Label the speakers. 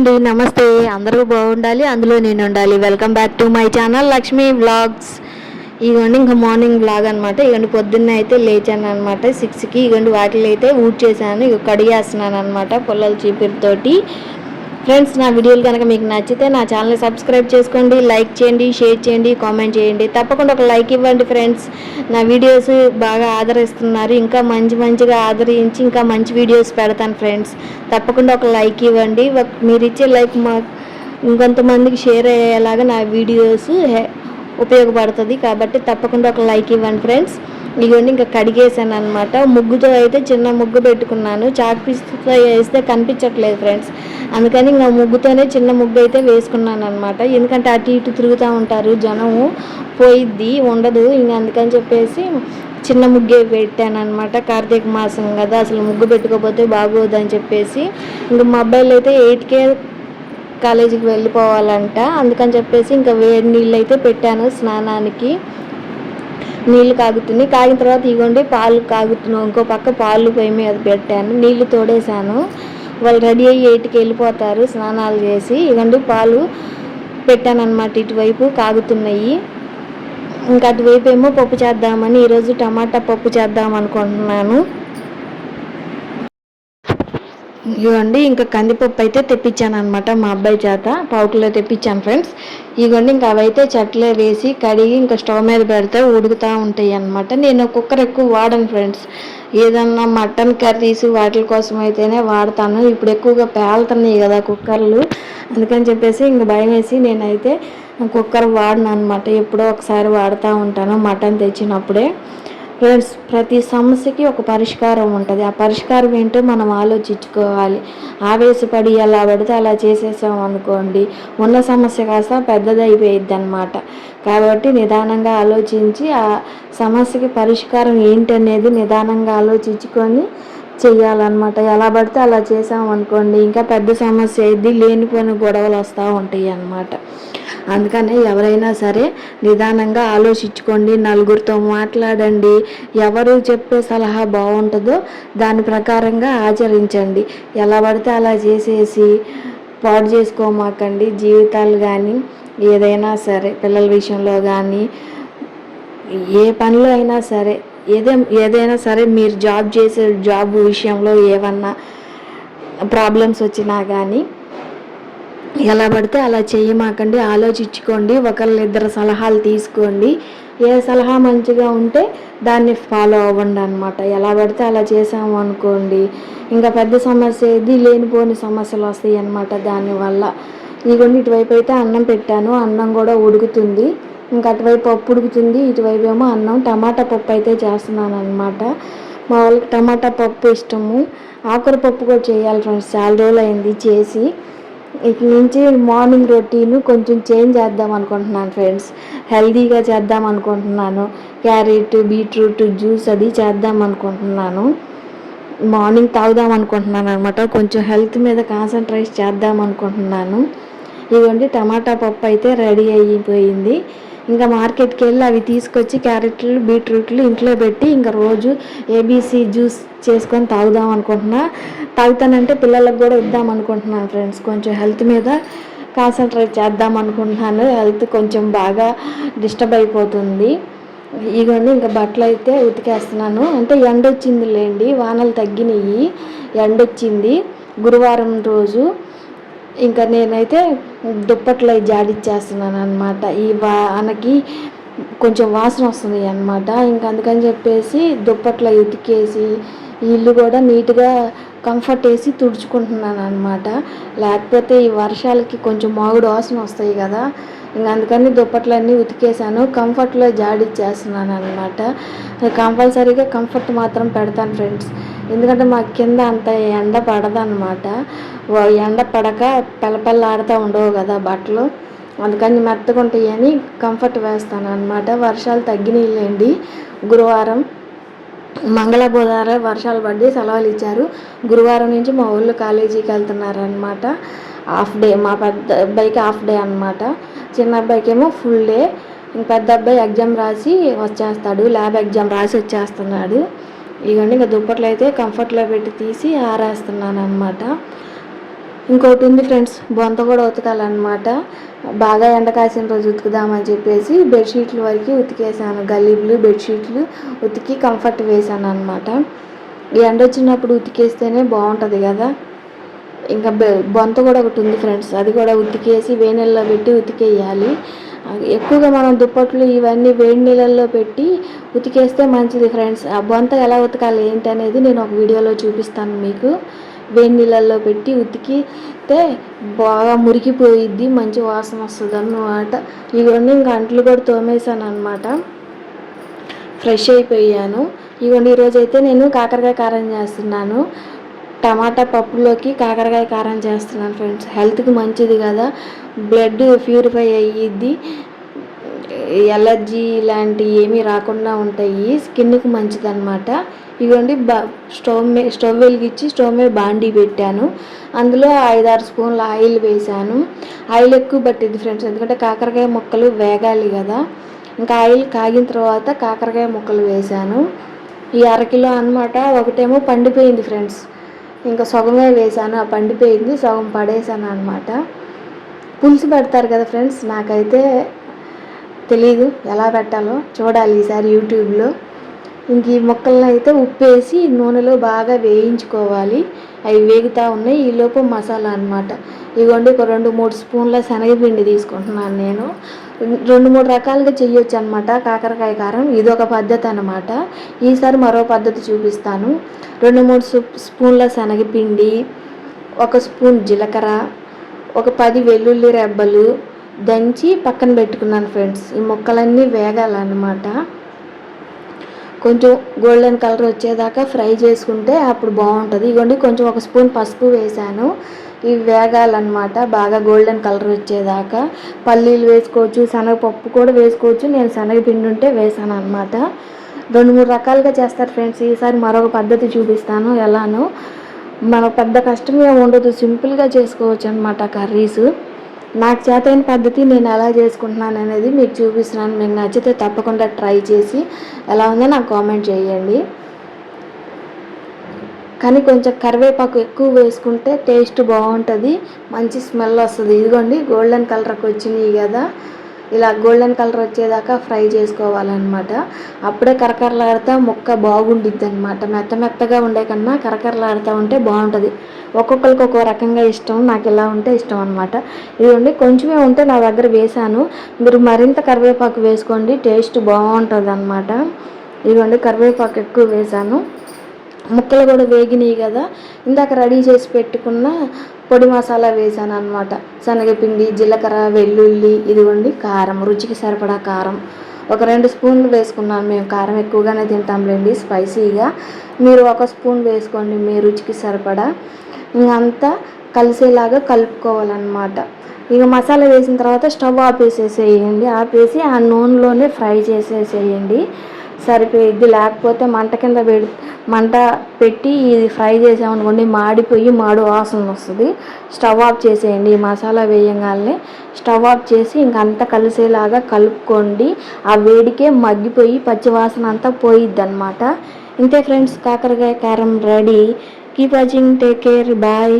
Speaker 1: అండి నమస్తే. అందరూ బాగుండాలి అందులో నేను ఉండాలి. Welcome back to my channel Lakshmi vlogs ఇదిగోండి ఇంకా మార్నింగ్ వ్లాగ్ అనమాట ఇదిగోండి పొద్దున్నే అయితే లేచాను అనమాట సిక్స్కి ఇదిగోండి వాటిలో అయితే ఊడ్ చేశాను ఇక కడిగేస్తున్నాను అనమాట పొల్లల చీపిరితోటి. ఫ్రెండ్స్ నా వీడియోలు కనుక మీకు నచ్చితే నా ఛానల్ని సబ్స్క్రైబ్ చేసుకోండి లైక్ చేయండి షేర్ చేయండి కామెంట్ చేయండి. తప్పకుండా ఒక లైక్ ఇవ్వండి ఫ్రెండ్స్. నా వీడియోస్ బాగా ఆదరిస్తున్నారు. ఇంకా మంచి మంచిగా ఆదరించి ఇంకా మంచి వీడియోస్ పెడతాను ఫ్రెండ్స్. తప్పకుండా ఒక లైక్ ఇవ్వండి. మీరు ఇచ్చే లైక్ మా ఇంకొంతమందికి షేర్ అయ్యేలాగా నా వీడియోస్ హె- ఉపయోగపడుతుంది. కాబట్టి తప్పకుండా ఒక లైక్ ఇవ్వండి ఫ్రెండ్స్. ఇవన్నీ ఇంకా కడిగేసాను అనమాట ముగ్గుతో అయితే చిన్న ముగ్గు పెట్టుకున్నాను. చాక్ పీస్తో వేస్తే కనిపించట్లేదు ఫ్రెండ్స్. అందుకని ఇంకా ముగ్గుతోనే చిన్న ముగ్గు అయితే వేసుకున్నాను అనమాట ఎందుకంటే అటు ఇటు తిరుగుతూ ఉంటారు జనము పోయిద్ది ఉండదు. ఇంక అందుకని చెప్పేసి చిన్న ముగ్గే పెట్టాను అనమాట కార్తీక మాసం కదా అసలు ముగ్గు పెట్టుకోకపోతే బాగోదు అని చెప్పేసి. ఇంకా మా అబ్బాయిలు అయితే ఎయిట్కే కాలేజీకి వెళ్ళిపోవాలంట. అందుకని చెప్పేసి ఇంకా వేడి నీళ్ళు అయితే పెట్టాను స్నానానికి. నీళ్ళు కాగుతున్నాయి. కాగిన తర్వాత ఇగోండి పాలు కాగుతున్నాం ఇంకో పక్క పాలు పొయ్యి మీద పెట్టాను. నీళ్ళు తోడేశాను. వాళ్ళు రెడీ అయ్యి ఎయిట్కి వెళ్ళిపోతారు స్నానాలు చేసి. ఇగోండి పాలు పెట్టాను అనమాట ఇటువైపు కాగుతున్నాయి. ఇంకా అటువైపు ఏమో పప్పు చేద్దామని ఈరోజు టమాటా పప్పు చేద్దాం అనుకుంటున్నాను. ఇవ్వండి ఇంకా కందిపప్పు అయితే తెప్పించాను అనమాట మా అబ్బాయి చేత. పావుకిలో తెప్పించాను ఫ్రెండ్స్. ఇవ్వండి ఇంకా అవైతే చట్లే వేసి కడిగి ఇంకా స్టవ్ మీద పెడితే ఉడుకుతూ ఉంటాయి అనమాట నేను కుక్కర్ ఎక్కువ వాడను ఫ్రెండ్స్. ఏదన్నా మటన్ కర్రీస్ వాటి కోసం అయితేనే వాడతాను. ఇప్పుడు ఎక్కువగా పేలుతున్నాయి కదా కుక్కర్లు. అందుకని చెప్పేసి ఇంక భయం వేసి నేనైతే కుక్కర్ వాడను అనమాట ఎప్పుడో ఒకసారి వాడుతూ ఉంటాను మటన్ తెచ్చినప్పుడే. ఫ్రెండ్స్ ప్రతి సమస్యకి ఒక పరిష్కారం ఉంటుంది. ఆ పరిష్కారం ఏంటో మనం ఆలోచించుకోవాలి. ఆవేశపడి ఎలా పడితే అలా చేసేసాం అనుకోండి. ఉన్న సమస్య కాస్త పెద్దదైపోయిద్ది అనమాట కాబట్టి నిదానంగా ఆలోచించి ఆ సమస్యకి పరిష్కారం ఏంటనేది నిదానంగా ఆలోచించుకొని చెయ్యాలన్నమాట. ఎలా పడితే అలా చేసాం అనుకోండి ఇంకా పెద్ద సమస్య అయింది లేనిపోయిన గొడవలు వస్తూ ఉంటాయి అన్నమాట అందుకనే ఎవరైనా సరే నిదానంగా ఆలోచించుకోండి నలుగురితో మాట్లాడండి. ఎవరు చెప్పే సలహా బాగుంటుందో దాని ప్రకారంగా ఆచరించండి. ఎలా పడితే అలా చేసేసి పాడు చేసుకోమాకండి. జీవితాలు కానీ ఏదైనా సరే పిల్లల విషయంలో కానీ ఏ పనిలో అయినా సరే ఏదే ఏదైనా సరే మీరు జాబ్ చేసే జాబ్ విషయంలో ఏమన్నా ప్రాబ్లమ్స్ వచ్చినా కానీ ఎలా పడితే అలా చేయమాకండి ఆలోచించుకోండి ఒకళ్ళిద్దరు సలహాలు తీసుకోండి. ఏ సలహా మంచిగా ఉంటే దాన్ని ఫాలో అవ్వండి అనమాట ఎలా పడితే అలా చేసాము అనుకోండి. ఇంకా పెద్ద సమస్య ఏది లేనిపోని సమస్యలు వస్తాయి అన్నమాట దానివల్ల. ఇదిగోండి ఇటువైపు అయితే అన్నం పెట్టాను అన్నం కూడా ఉడుకుతుంది. ఇంకా అటువైపు పప్పు ఉడుకుతుంది ఇటువైపు ఏమో అన్నం టమాటా పప్పు అయితే చేస్తున్నాను అనమాట మా వాళ్ళకి టమాటా పప్పు ఇష్టము. ఆకుర పప్పు కూడా చేయాలి ఫ్రెండ్స్ చాలా రోజులు అయింది చేసి. ఇక నుంచి మార్నింగ్ రొటీన్ కొంచెం చేంజ్ చేద్దాం అనుకుంటున్నాను ఫ్రెండ్స్. హెల్దీగా చేద్దాం అనుకుంటున్నాను. క్యారెట్ బీట్రూట్ జ్యూస్ అది చేద్దాం అనుకుంటున్నాను. మార్నింగ్ తాగుదాం అనుకుంటున్నాను అనమాట కొంచెం హెల్త్ మీద కాన్సన్ట్రేట్ చేద్దాం అనుకుంటున్నాను. ఇదిగోండి టమాటా పప్పు అయితే రెడీ అయిపోయింది. ఇంకా మార్కెట్కి వెళ్ళి అవి తీసుకొచ్చి క్యారెట్లు బీట్రూట్లు ఇంట్లో పెట్టి ఇంకా రోజు ఏబీసీ జ్యూస్ చేసుకొని తాగుదాం అనుకుంటున్నా. తాగుతానంటే పిల్లలకు కూడా ఇద్దాం అనుకుంటున్నాను ఫ్రెండ్స్. కొంచెం హెల్త్ మీద కాన్సన్ట్రేట్ చేద్దాం అనుకుంటున్నాను. హెల్త్ కొంచెం బాగా డిస్టర్బ్ అయిపోతుంది. ఇవన్నీ ఇంకా బట్టలు అయితే ఉతికేస్తున్నాను. అంటే ఎండ వచ్చింది లేండి వానలు తగ్గినాయి ఎండ వచ్చింది గురువారం రోజు ఇంకా నేనైతే దుప్పట్లు జాడిచ్చేస్తున్నాను అనమాట ఈ వానకి కొంచెం వాసన వస్తుంది అనమాట ఇంకా అందుకని చెప్పేసి దుప్పట్లై ఉతికేసి ఇల్లు కూడా నీట్గా కంఫర్ట్ వేసి తుడుచుకుంటున్నాను అనమాట లేకపోతే ఈ వర్షాలకి కొంచెం మాగుడు వాసన వస్తాయి కదా. ఇంకా అందుకని దుప్పట్లన్నీ ఉతికేసాను. కంఫర్ట్లో జాడిచ్చేస్తున్నాను అనమాట కంపల్సరీగా కంఫర్ట్ మాత్రం పెడతాను ఫ్రెండ్స్. ఎందుకంటే మా కింద అంత ఎండ పడదు అనమాట ఎండ పడక పెళ్ళపెళ్ళాడుతూ ఉండవు కదా బట్టలు. అందుకని మెత్తగా ఉంటాయని కంఫర్ట్ వేస్తాను అనమాట వర్షాలు తగ్గినాయిలేండి గురువారం మంగళ బుధవారం వర్షాలు పడి సెలవులు ఇచ్చారు. గురువారం నుంచి మా ఊళ్ళో కాలేజీకి వెళ్తున్నారు అనమాట హాఫ్ డే మా పెద్ద అబ్బాయికి హాఫ్ డే అనమాట చిన్న అబ్బాయికి ఏమో ఫుల్ డే. ఇంక పెద్ద అబ్బాయి ఎగ్జామ్ రాసి వచ్చేస్తాడు. ల్యాబ్ ఎగ్జామ్ రాసి వచ్చేస్తున్నాడు. ఇవన్నీ ఇంకా దుప్పట్లు అయితే కంఫర్ట్లో పెట్టి తీసి ఆరేస్తున్నాను అనమాట ఇంకోటి ఉంది ఫ్రెండ్స్ బొంత కూడా ఉతకాలన్నమాట. బాగా ఎండ కాసిన రోజు ఉతుకుదామని చెప్పేసి బెడ్షీట్లు వరకు ఉతికేసాను. గలీబ్లు బెడ్షీట్లు ఉతికి కంఫర్ట్ వేసాను అనమాట ఈ ఎండ వచ్చినప్పుడు ఉతికేస్తేనే బాగుంటుంది కదా. ఇంకా బొంత కూడా ఒకటి ఉంది ఫ్రెండ్స్. అది కూడా ఉతికేసి వేడి నీళ్ళలో పెట్టి ఉతికేయాలి. ఎక్కువగా మనం దుప్పట్లు ఇవన్నీ వేడి నీళ్ళల్లో పెట్టి ఉతికేస్తే మంచిది ఫ్రెండ్స్. ఆ బొంత ఎలా ఉతకాలి ఏంటి అనేది నేను ఒక వీడియోలో చూపిస్తాను మీకు. వేడి నీళ్ళల్లో పెట్టి ఉతికితే బాగా మురికిపోయిద్ది మంచి వాసన వస్తుంది అన్నమాట. ఇవన్నీ ఇంకా అంట్లు కూడా తోమేశాను అనమాట ఫ్రెష్ అయిపోయాను. ఇవన్నీ ఈరోజు అయితే నేను కాకరకాయ కారం చేస్తున్నాను. టమాటా పప్పులోకి కాకరకాయ కారం చేస్తున్నాను ఫ్రెండ్స్. హెల్త్కి మంచిది కదా. బ్లడ్ ప్యూరిఫై అయ్యిద్ది. ఎలర్జీ ఇలాంటివి ఏమీ రాకుండా ఉంటాయి. స్కిన్కి మంచిది అనమాట ఇవ్వండి బా స్టవ్ మీద స్టవ్ వెలిగించి స్టవ్ మీద బాండీ పెట్టాను. అందులో ఐదారు స్పూన్ల ఆయిల్ వేసాను ఆయిల్ ఎక్కువ పట్టింది ఫ్రెండ్స్. ఎందుకంటే కాకరకాయ ముక్కలు వేగాలి కదా. ఇంకా ఆయిల్ కాగిన తర్వాత కాకరకాయ ముక్కలు వేసాను ఈ అరకిలో అనమాట ఒకటేమో పండిపోయింది ఫ్రెండ్స్. ఇంకా సగమే వేసాను ఆ పండిపోయింది సగం పడేసాను అనమాట పులుసు పెడతారు కదా ఫ్రెండ్స్ నాకైతే తెలీదు ఎలా పెట్టాలో చూడాలి ఈసారి యూట్యూబ్లో. ఇంక ఈ ముక్కలను అయితే ఉప్పేసి నూనెలో బాగా వేయించుకోవాలి. అవి వేగుతూ ఉన్నాయి. ఈలోపు మసాలా అనమాట ఇవ్వండి ఒక రెండు మూడు స్పూన్ల శనగపిండి తీసుకుంటున్నాను నేను. రెండు మూడు రకాలుగా చేయొచ్చు అనమాట కాకరకాయ కారం ఇది ఒక పద్ధతి అనమాట ఈసారి మరో పద్ధతి చూపిస్తాను. రెండు మూడు స్పూన్ల శనగపిండి ఒక స్పూన్ జీలకర్ర ఒక పది వెల్లుల్లి రెబ్బలు దంచి పక్కన పెట్టుకున్నాను ఫ్రెండ్స్. ఈ ముక్కలన్నీ వేగాలన్నమాట. కొంచెం గోల్డెన్ కలర్ వచ్చేదాకా ఫ్రై చేసుకుంటే అప్పుడు బాగుంటుంది. ఇవ్వండి కొంచెం ఒక స్పూన్ పసుపు వేసాను ఇవి వేగాలన్నమాట బాగా గోల్డెన్ కలర్ వచ్చేదాకా. పల్లీలు వేసుకోవచ్చు శనగపప్పు కూడా వేసుకోవచ్చు. నేను శనగపిండి ఉంటే వేసాను అనమాట రెండు మూడు రకాలుగా చేస్తారు ఫ్రెండ్స్. ఈసారి మరొక పద్ధతి చూపిస్తాను ఎలానో. మన పెద్ద కష్టం ఏమి ఉండదు. సింపుల్గా చేసుకోవచ్చు అనమాట కర్రీస్. నాకు చేతైన పద్ధతి నేను ఎలా చేసుకుంటున్నాను అనేది మీకు చూపిస్తున్నాను. మీకు నచ్చితే తప్పకుండా ట్రై చేసి ఎలా ఉందో నాకు కామెంట్ చేయండి. కానీ కొంచెం కరివేపాకు ఎక్కువ వేసుకుంటే టేస్ట్ బాగుంటుంది. మంచి స్మెల్ వస్తుంది. ఇదిగోండి గోల్డెన్ కలర్కి వచ్చినాయి కదా. ఇలా గోల్డెన్ కలర్ వచ్చేదాకా ఫ్రై చేసుకోవాలన్నమాట. అప్పుడే కరకరలాడితే ముక్క బాగుండిద్ది అనమాట మెత్త మెత్తగా ఉండే కన్నా కరకరలాడుతూ ఉంటే బాగుంటుంది. ఒక్కొక్కరికి ఒక్కో రకంగా ఇష్టం నాకు ఇలా ఉంటే ఇష్టం అనమాట ఇదిగోండి కొంచెమే ఉంటే నా దగ్గర వేసాను మీరు మరింత కరివేపాకు వేసుకోండి టేస్ట్ బాగుంటుంది అనమాట ఇదిగోండి కరివేపాకు ఎక్కువ వేసాను ముక్కలు కూడా వేగినాయి కదా. ఇందాక రెడీ చేసి పెట్టుకున్న పొడి మసాలా వేసాను అనమాట శనగపిండి జీలకర్ర వెల్లుల్లి ఇదిగోండి కారం రుచికి సరిపడా కారం. ఒక రెండు స్పూన్లు వేసుకున్నాను మేము. కారం ఎక్కువగానే తింటాంలేండి స్పైసీగా. మీరు ఒక స్పూన్ వేసుకోండి మీ రుచికి సరిపడా. ఇంకంతా కలిసేలాగా కలుపుకోవాలన్నమాట. ఇక మసాలా వేసిన తర్వాత స్టవ్ ఆపేసేసేయండి. ఆపేసి ఆ నూనెలోనే ఫ్రై చేసేసేయండి. సరిపోయిద్ది లేకపోతే మంట కింద పెడి మంట పెట్టి ఇది ఫ్రై చేసామనుకోండి మాడిపోయి మాడు వాసన వస్తుంది. స్టవ్ ఆఫ్ చేసేయండి మసాలా వేయంగానే స్టవ్ ఆఫ్ చేసి ఇంకంతా కలిసేలాగా కలుపుకోండి. ఆ వేడికే మగ్గిపోయి పచ్చివాసన అంతా పోయిద్ది అనమాట ఇంతే ఫ్రెండ్స్ కాకరకాయ కారం ready. Keep watching take care bye.